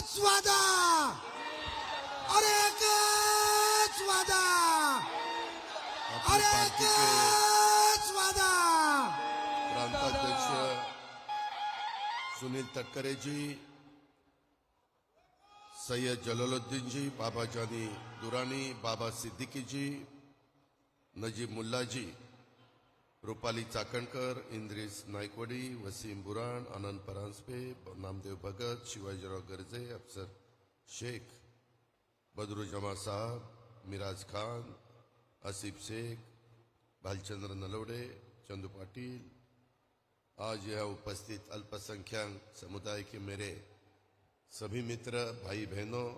वादा अरे एकच वादा अरे पार्टीचे एकच वादा प्रांताध्यक्ष सुनील तटकरेजी सय्यद जलालुद्दीनजी बाबा जानी दुरानी बाबा सिद्दीकीजी नजीब मुल्लाजी रुपाली चाकणकर इंद्रिस नायकवडी वसीम बुराण आनंद परांजपे नामदेव भगत शिवाजीराव गर्जे अफसर शेख बदरू जमा साहब मिराज खान आसिफ शेख भालचंद्र नलवडे चंदू पाटिल आज यह उपस्थित अल्पसंख्यक समुदाय के मेरे सभी मित्र भाई बहनों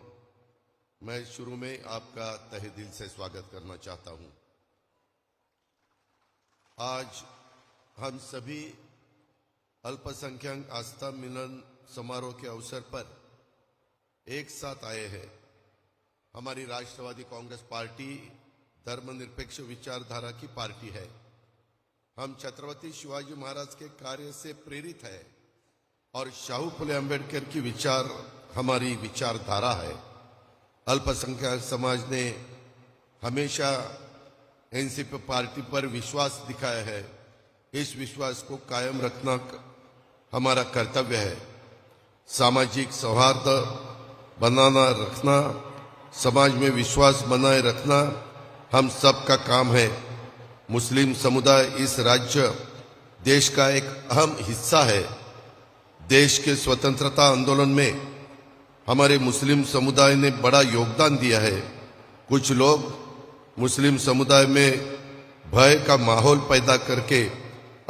मैं शुरू में आपका तहे दिल से स्वागत करना चाहता हूँ। आज हम सभी अल्पसंख्यक आस्था मिलन समारोह के अवसर पर एक साथ आए हैं। हमारी राष्ट्रवादी कांग्रेस पार्टी धर्मनिरपेक्ष विचारधारा की पार्टी है। हम छत्रपति शिवाजी महाराज के कार्य से प्रेरित है और शाहू फुले अंबेडकर की विचार, हमारी विचारधारा है। अल्पसंख्यक समाज ने हमेशा एनसीपी पार्टी पर विश्वास दिखाया है। इस विश्वास को कायम रखना हमारा कर्तव्य है। सामाजिक सौहार्द बनाना रखना, समाज में विश्वास बनाए रखना हम सब का काम है। मुस्लिम समुदाय इस राज्य, देश का एक अहम हिस्सा है। देश के स्वतंत्रता आंदोलन में हमारे मुस्लिम समुदाय ने बड़ा योगदान दिया है। कुछ लोग मुस्लिम समुदाय में भय का माहौल पैदा करके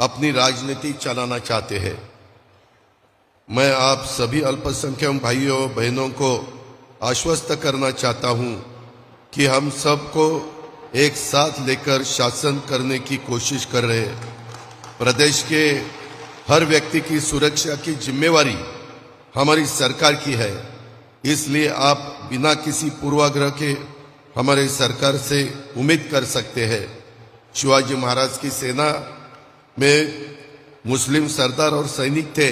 अपनी राजनीति चलाना चाहते हैं। मैं आप सभी अल्पसंख्यक भाइयों, बहनों को आश्वस्त करना चाहता हूँ कि हम सबको एक साथ लेकर शासन करने की कोशिश कर रहे हैं। प्रदेश के हर व्यक्ति की सुरक्षा की जिम्मेवारी हमारी सरकार की है। इसलिए आप बिना किसी पूर्वाग्रह के हमारे सरकार से उम्मीद कर सकते हैं। शिवाजी महाराज की सेना में मुस्लिम सरदार और सैनिक थे।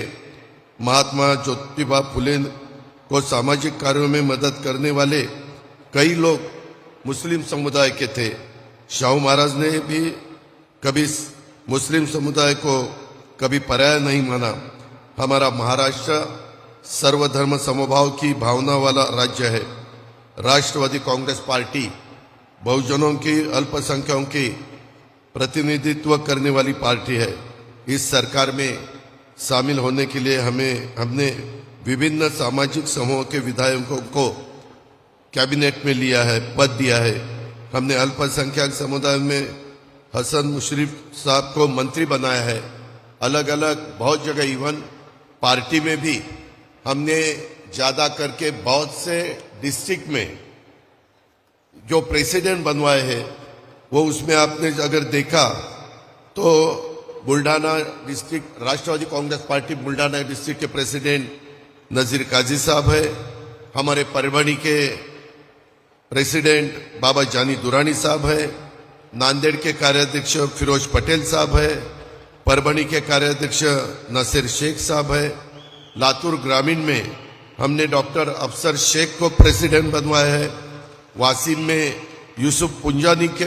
महात्मा ज्योतिबा फुले को सामाजिक कार्यों में मदद करने वाले कई लोग मुस्लिम समुदाय के थे। शाहू महाराज ने भी कभी मुस्लिम समुदाय को कभी पराया नहीं माना। हमारा महाराष्ट्र सर्वधर्म समभाव की भावना वाला राज्य है। राष्ट्रवादी कांग्रेस पार्टी बहुजनों की, अल्पसंख्यकों की प्रतिनिधित्व करने वाली पार्टी है। इस सरकार में शामिल होने के लिए हमें, हमने विभिन्न सामाजिक समूहों के विधायकों को कैबिनेट में लिया है, पद दिया है। हमने अल्पसंख्यक समुदाय में हसन मुशरफ साहब को मंत्री बनाया है। अलग अलग बहुत जगह, इवन पार्टी में भी हमने ज़्यादा करके बहुत से डिस्ट्रिक्ट में जो प्रेसिडेंट बनवाए हैं, वो उसमें आपने अगर देखा तो Buldhana district Rashtrawadi Congress party Buldhana district के प्रेसिडेंट नजीर काजी साहब है, हमारे परभणी के प्रेसिडेंट बाबा जानी दुरानी साहब है, नांदेड़ के कार्याध्यक्ष फिरोज पटेल साहब है, परभणी के कार्याध्यक्ष नसीर शेख साहब है, लातूर ग्रामीण में हमने डॉक्टर अफसर शेख को प्रेसिडेंट बनवाया है। वासिम में यूसुफ पुंजानी के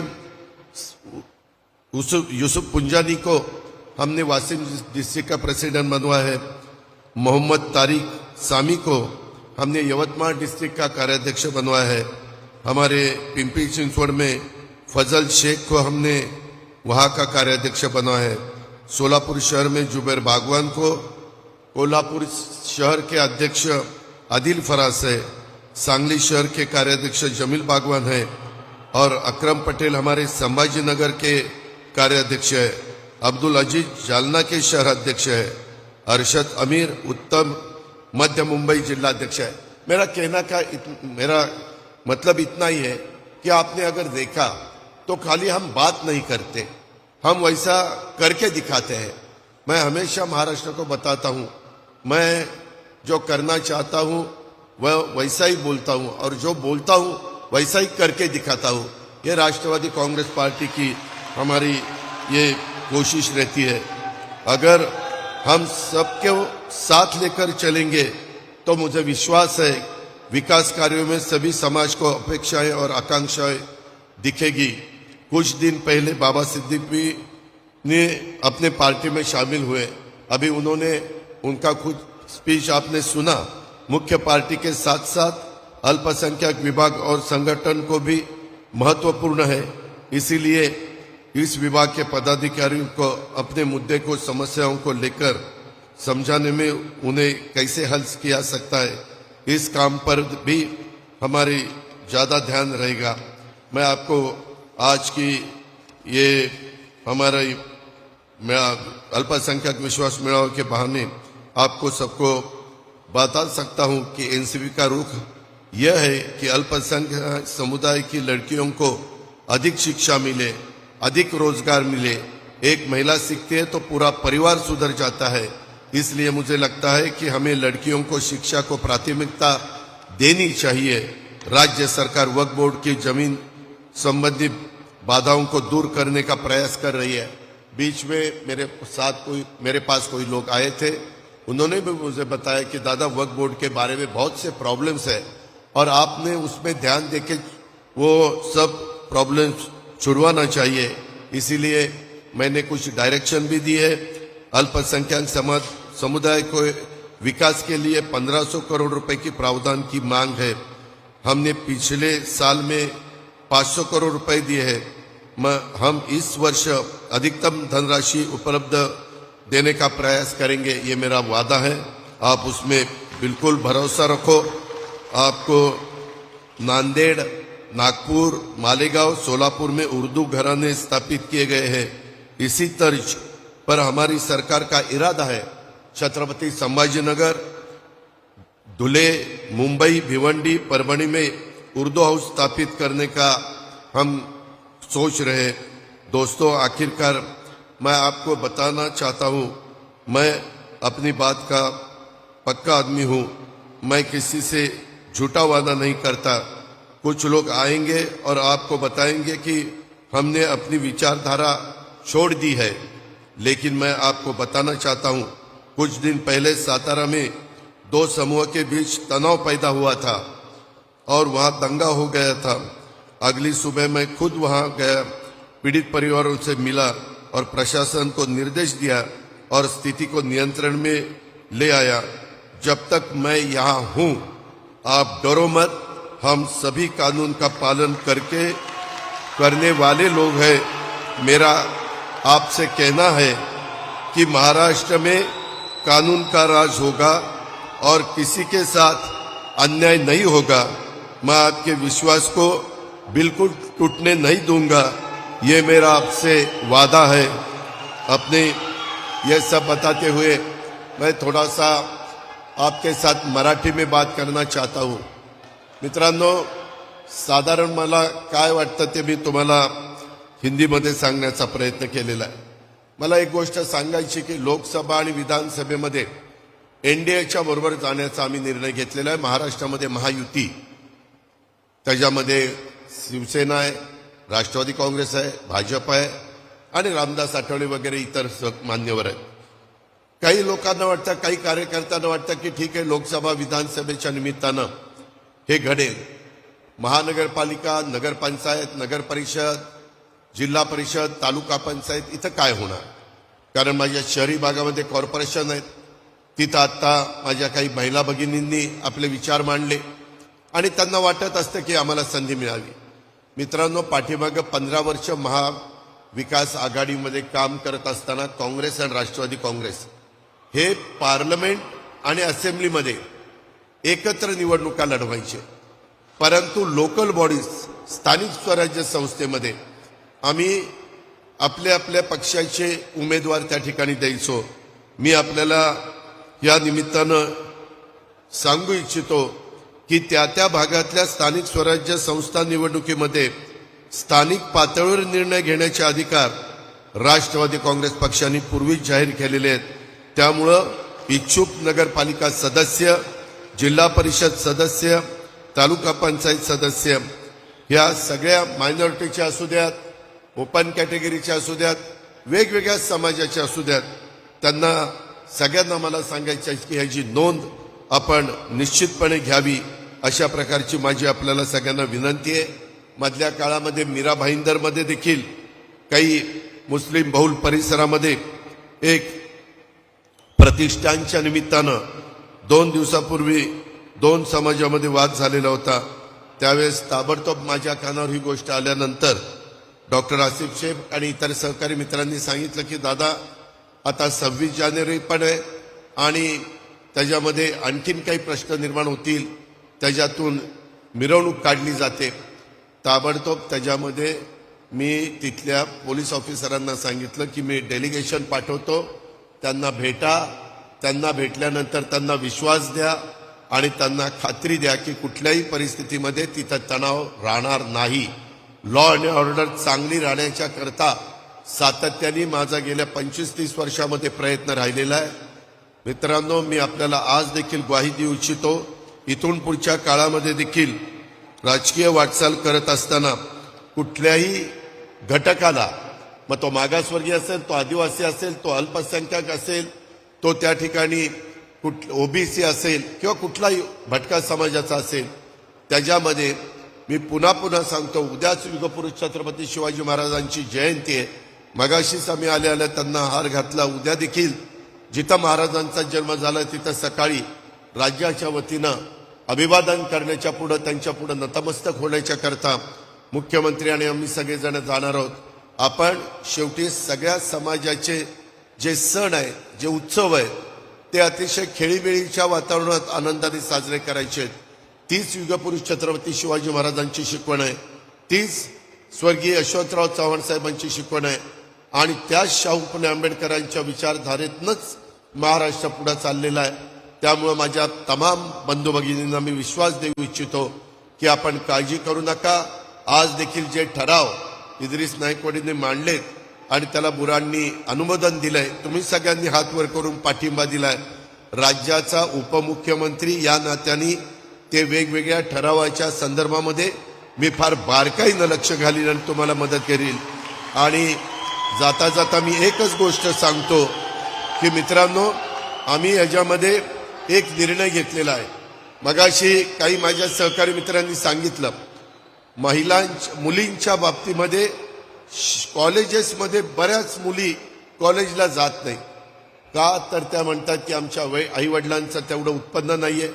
यूसुफ पुंजानी को हमने वासिम डिस्ट्रिक्ट का प्रेसिडेंट बनवाया है। मोहम्मद तारिक सामी को हमने यवतमाल डिस्ट्रिक्ट का कार्याध्यक्ष बनवाया है। हमारे पिंपी चिंचवड़ में फजल शेख को हमने वहाँ का कार्याध्यक्ष बनाया है। सोलापुर शहर में जुबैर बागवान को, कोल्हापुर शहर के अध्यक्ष आदिल फराज है सांगली शहर के कार्याध्यक्ष जमील बागवान है और अकरम पटेल हमारे संभाजी नगर के कार्याध्यक्ष है। अब्दुल अज़ीज़ जालना के शहर अध्यक्ष है। अरशद अमीर उत्तम मध्य मुंबई जिलाध्यक्ष है। मेरा कहना का इत, मेरा मतलब इतना ही है कि आपने अगर देखा तो खाली हम बात नहीं करते हम वैसा करके दिखाते हैं। मैं हमेशा महाराष्ट्र को बताता हूँ। मैं जो करना चाहता हूँ, वह वैसा ही बोलता हूँ और जो बोलता हूँ, वैसा ही करके दिखाता हूँ। ये राष्ट्रवादी कांग्रेस पार्टी की हमारी ये कोशिश रहती है। अगर हम सबके साथ लेकर चलेंगे तो मुझे विश्वास है, विकास कार्यों में सभी समाज को अपेक्षाएँ और आकांक्षाएँ दिखेगी। कुछ दिन पहले बाबा सिद्दीक भी ने अपने पार्टी में शामिल हुए। अभी उन्होंने उनका खुद स्पीच आपने सुना। मुख्य पार्टी के साथ साथ अल्पसंख्यक विभाग और संगठन को भी महत्वपूर्ण है। इसीलिए इस विभाग के पदाधिकारियों को अपने मुद्दे को, समस्याओं को लेकर समझाने में उन्हें कैसे हल किया सकता है, इस काम पर भी हमारी ज़्यादा ध्यान रहेगा। मैं आपको आज की ये हमारे अल्पसंख्यक विश्वास मेळावे के बहाने आपको सबको बता सकता हूँ कि एनसीपी का रुख यह है कि अल्पसंख्यक समुदाय की लड़कियों को अधिक शिक्षा मिले, अधिक रोज़गार मिले। एक महिला सीखती है तो पूरा परिवार सुधर जाता है। इसलिए मुझे लगता है कि हमें लड़कियों को शिक्षा को प्राथमिकता देनी चाहिए। राज्य सरकार वक्फ बोर्ड की ज़मीन संबंधी बाधाओं को दूर करने का प्रयास कर रही है। बीच में मेरे साथ कोई, मेरे पास कोई लोग आए थे। उन्होंने भी मुझे बताया कि दादा वक्फ बोर्ड के बारे में बहुत से प्रॉब्लम्स है और आपने उसमें ध्यान देके वो सब प्रॉब्लम्स छुड़वाना चाहिए। इसीलिए मैंने कुछ डायरेक्शन भी दिए। अल्पसंख्यक समाज समुदाय को विकास के लिए 1500 करोड़ रुपए की प्रावधान की मांग है। हमने पिछले साल में 500 करोड़ रुपए दिए हैं। हम इस वर्ष अधिकतम धनराशि उपलब्ध देने का प्रयास करेंगे, ये मेरा वादा है। आप उसमें बिल्कुल भरोसा रखो। आपको नांदेड़, नागपुर, मालेगांव, सोलापुर में उर्दू घराने स्थापित किए गए हैं। इसी तर्ज पर हमारी सरकार का इरादा है। छत्रपति संभाजीनगर, धुले, मुंबई, भिवंडी, परभणी में उर्दू हाउस स्थापित करने का हम सोच रहे दोस्तों, आखिरकार मैं आपको बताना चाहता हूँ, मैं अपनी बात का पक्का आदमी हूँ। मैं किसी से झूठा वादा नहीं करता। कुछ लोग आएँगे और आपको बताएँगे कि हमने अपनी विचारधारा छोड़ दी है। लेकिन मैं आपको बताना चाहता हूँ, कुछ दिन पहले सातारा में दो समूह के बीच तनाव पैदा हुआ था और वहाँ दंगा हो गया था। अगली सुबह मैं खुद वहाँ गया, पीड़ित परिवारों से मिला। और प्रशासन को निर्देश दिया और स्थिति को नियंत्रण में ले आया। जब तक मैं यहाँ हूँ, आप डरो मत। हम सभी कानून का पालन करके करने वाले लोग हैं। मेरा आपसे कहना है कि महाराष्ट्र में कानून का राज होगा और किसी के साथ अन्याय नहीं होगा। मैं आपके विश्वास को बिल्कुल टूटने नहीं दूँगा। ये मेरा आपसे वादा है। अपने ये सब बताते हुए मैं थोड़ा सा आपके साथ मराठी में बात करना चाहता हूँ। मित्रांनो साधारण मला काय वाटतं ते मी तुम्हाला हिंदीमध्ये सांगण्याचा प्रयत्न केलेला आहे. मला एक गोष्ट सांगायची की लोकसभा आणि विधानसभेमध्ये एन डी एच्या बरोबर जाण्याचा आम्ही निर्णय घेतलेला आहे. महाराष्ट्रामध्ये महायुती त्याच्यामध्ये शिवसेना आहे राष्ट्रवादी काँग्रेस आहे भाजप आहे आणि रामदास आठवले वगैरे इतर मान्यवर आहेत. काही लोकांना वाटतं काही कार्यकर्त्यांना वाटतं की ठीक आहे लोकसभा विधानसभेच्या निमित्तानं हे घडेल. महानगरपालिका नगरपंचायत नगरपरिषद जिल्हा परिषद तालुका पंचायत इथं काय होणार? कारण माझ्या शहरी भागामध्ये कॉर्पोरेशन आहेत. तिथं आत्ता माझ्या काही महिला भगिनींनी आपले विचार मांडले. आणि त्यांना वाटत असतं की आम्हाला संधी मिळावी. मित्रांनो पाठीमागं पंधरा वर्ष महाविकास आघाडीमध्ये काम करत असताना काँग्रेस आणि राष्ट्रवादी काँग्रेस हे पार्लमेंट आणि असेंब्लीमध्ये एकत्र निवडणुका लढवायचे. परंतु लोकल बॉडीज स्थानिक स्वराज्य संस्थेमध्ये आम्ही आपल्या आपल्या पक्षाचे उमेदवार त्या ठिकाणी द्यायचो. मी आपल्याला या निमित्तानं सांगू इच्छितो की त्या त्या भागातल्या स्थानिक स्वराज्य संस्था निवडणुकीमध्ये स्थानिक पातळीवर निर्णय घेण्याचे अधिकार राष्ट्रवादी काँग्रेस पक्षाने पूर्वीच जाहीर केलेले आहेत. त्यामुळं इच्छुक नगरपालिका सदस्य जिल्हा परिषद सदस्य तालुका पंचायत सदस्य या सगळ्या मायनॉरिटीच्या असू द्यात ओपन कॅटेगरीच्या असू द्यात वेगवेगळ्या समाजाच्या असू द्यात त्यांना सगळ्यांना मला सांगायचं की ह्याची नोंद आपण निश्चितपणे घ्यावी अशा प्रकारची माझी आपल्याला सगळ्यांना विनंती आहे. मधल्या काळामध्ये मीरा भाईंदरमध्ये देखील काही मुस्लिम बहुल परिसरामध्ये एक प्रतिष्ठानच्या निमित्तानं दोन दिवसापूर्वी दोन समाजामध्ये वाद झालेला होता. त्यावेळेस ताबडतोब माझ्या कानावर ही गोष्ट आल्यानंतर डॉक्टर आसिफ शेख आणि इतर सहकारी मित्रांनी सांगितलं की दादा आता सव्वीस जानेवारी पण आहे आणि त्याच्यामध्ये आणखीन काही प्रश्न निर्माण होतील. त्याच्यातून मिरवणूक काढली जाते. ताबडतोब त्याच्यामध्ये मी तिथल्या पोलीस ऑफिसरांना सांगितलं की मी डेलिगेशन पाठवतो. त्यांना भेटा. त्यांना भेटल्यानंतर त्यांना विश्वास द्या आणि त्यांना खात्री द्या की कुठल्याही परिस्थितीमध्ये तिथं तणाव राहणार नाही. लॉ अँड ऑर्डर चांगली राहण्याच्या करता सातत्याने माझा गेल्या पंचवीस तीस वर्षामध्ये प्रयत्न राहिलेला आहे. मित्रांनो मी आपल्याला आज देखील ग्वाही देऊ इच्छितो इथून पुढच्या काळामध्ये देखील राजकीय वाटचाल करत असताना कुठल्याही घटकाला मग तो मागासवर्गीय असेल तो आदिवासी असेल तो अल्पसंख्याक असेल तो त्या ठिकाणी कुठ ओबीसी असेल किंवा कुठलाही भटका समाजाचा असेल त्याच्यामध्ये मी पुन्हा पुन्हा सांगतो उद्याच युगपुरुष छत्रपती शिवाजी महाराजांची जयंती आहे. मगाशीच आम्ही आले आल्या त्यांना हार घातला उद्या देखील जिथं महाराजांचा जन्म झाला तिथं सकाळी राज्याच्या वतीनं अभिवादन करण्याच्या पुढं त्यांच्या पुढं नतमस्तक होण्याच्या करता मुख्यमंत्री आणि आम्ही सगळेजण जाणार आहोत. आपण शेवटी सगळ्या समाजाचे जे सण आहे जे उत्सव आहे ते अतिशय खेळीमेळीच्या वातावरणात आनंदाने साजरे करायचे आहेत. तीच युगपुरुष छत्रपती शिवाजी महाराजांची शिकवण आहे. तीच स्वर्गीय यशवंतराव चव्हाण साहेबांची शिकवण आहे. आणि त्याच शाहू पुणे आंबेडकरांच्या विचारधारेतनच महाराष्ट्र पुढे चाललेला आहे. त्यामुळे माझ्या तमाम बंधू भगिनींना मी विश्वास देऊ इच्छितो की आपण काळजी करू नका. आज देखील जे ठराव इद्रिस नायकवाडीने मांडलेत आणि त्याला बुरांनी अनुमोदन दिलंय तुम्ही सगळ्यांनी हात वर करून पाठिंबा दिलाय. राज्याचा उपमुख्यमंत्री या नात्याने ते वेगवेगळ्या ठरावाच्या संदर्भामध्ये मी फार बारकाईनं लक्ष घालीन आणि तुम्हाला मदत करील आणि जाता जाता मी एकच गोष्ट सांगतो की मित्रांनो आम्ही याच्यामध्ये एक निर्णय घेतलेला आहे. मगाशी काही माझ्या सहकारी मित्रांनी सांगितलं महिलांच्या मुलींच्या बाबतीमध्ये श- कॉलेजेसमध्ये बऱ्याच मुली कॉलेजला जात नाही. का तर त्या म्हणतात की आमच्या वय आईवडिलांचं तेवढं उत्पन्न नाही आहे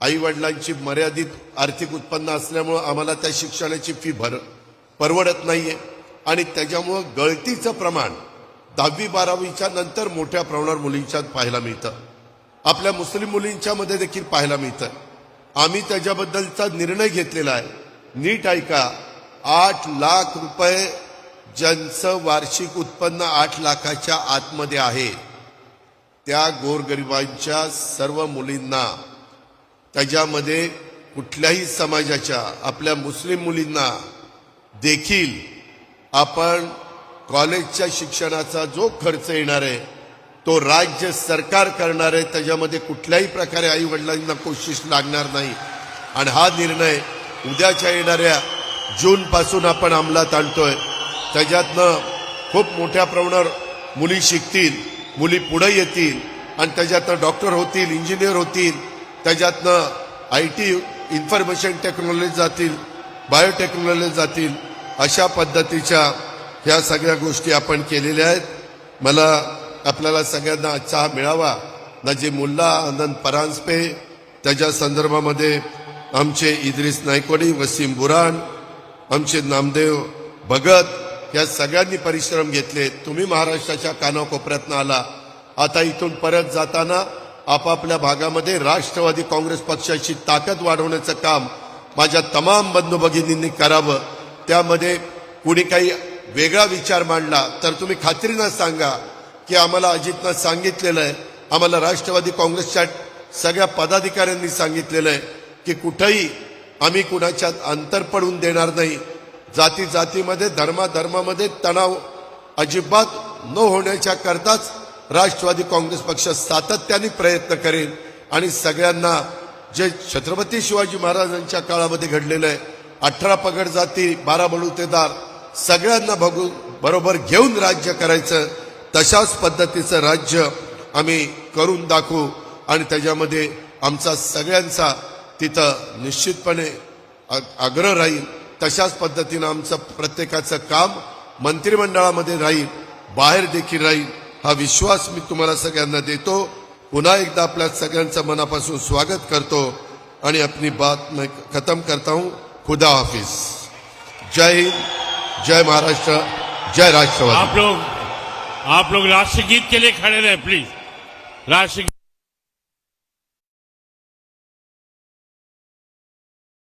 आईवडिलांची मर्यादित आर्थिक उत्पन्न असल्यामुळं आम्हाला त्या शिक्षणाची फी भर परवडत नाहीये. आणि त्याच्यामुळं गळतीचं प्रमाण दहावी बारावीच्या नंतर मोठ्या प्रमाणावर मुलींच्यात पाहायला मिळतं. आपल्या मुस्लिम मुलींच्या मध्ये देखील पाहायला मिळतं. आम्ही त्याच्याबद्दलचा निर्णय घेतलेला आहे. नीट ऐका. आठ लाख रुपये ज्यांचं वार्षिक उत्पन्न आठ लाखाच्या आतमध्ये आहे त्या गोरगरिबांच्या सर्व मुलींना त्याच्यामध्ये कुठल्याही समाजाच्या आपल्या मुस्लिम मुलींना देखील आपण कॉलेजच्या शिक्षणाचा जो खर्च येणार आहे तो राज्य सरकार करणार आहे त्याच्यामध्ये कुठल्याही प्रकारे आई वडिलांना कोशिश लागणार नाही. आणि हा निर्णय उद्याच्या येणाऱ्या जूनपासून आपण अंमलात आणतोय. त्याच्यातनं खूप मोठ्या प्रमाणावर मुली शिकतील मुली पुढे येतील आणि त्याच्यातनं डॉक्टर होतील इंजिनियर होतील त्याच्यातनं आय टी इन्फॉर्मेशन टेक्नॉलॉजी जातील बायोटेक्नॉलॉजी जातील अशा पद्धतीच्या ह्या सगळ्या गोष्टी आपण केलेल्या आहेत. मला आपल्याला सगळ्यांना उत्साह मिळावा. नजीब मुल्ला आनंद परांजपे त्याच्या संदर्भामध्ये आमचे इद्रिस नायकोडी वसीम बुराण आमचे नामदेव भगत या सगळ्यांनी परिश्रम घेतले. तुम्ही महाराष्ट्राच्या कानाकोपऱ्यातनं आला. आता इथून परत जाताना आपापल्या भागामध्ये राष्ट्रवादी काँग्रेस पक्षाची ताकद वाढवण्याचं काम माझ्या तमाम बंधू भगिनींनी करावं. त्यामध्ये कुणी काही वेगळा विचार मांडला. तर तुम्ही खात्रीनं सांगा की आम्हाला अजितनं सांगितलेलं आहे. आम्हाला राष्ट्रवादी काँग्रेसच्या सगळ्या पदाधिकाऱ्यांनी सांगितलेलं आहे की कुठंही आम्ही कुणाच्यात अंतर पडून देणार नाही. जाती जातीमध्ये धर्माधर्मामध्ये तणाव अजिबात न होण्याच्या करताच राष्ट्रवादी काँग्रेस पक्ष सातत्याने प्रयत्न करेल आणि सगळ्यांना जे छत्रपती शिवाजी महाराजांच्या काळामध्ये घडलेलं आहे अठरा पगड जाती बारा बलुतेदार सगळ्यांना बघून बरोबर घेऊन राज्य करायचं तशाच पद्धतीचं राज्य आम्ही करून दाखवू आणि त्याच्यामध्ये आमचा सगळ्यांचा तिथं निश्चितपणे आग्रह राहील. तशाच पद्धतीनं आमचं प्रत्येकाचं काम मंत्रिमंडळामध्ये राहील बाहेर देखील राहील. हा विश्वास मी तुम्हाला सगळ्यांना देतो. पुन्हा एकदा आपल्या सगळ्यांचं मनापासून स्वागत करतो आणि आपली बात मैं खतम करता हूं. खुदा हाफिज. जय हिंद. जय महाराष्ट्र जय राष्ट्रवाद. आप लोग आप लोग राष्ट्रगीत के लिए खड़े रहे प्लीज राष्ट्रगीत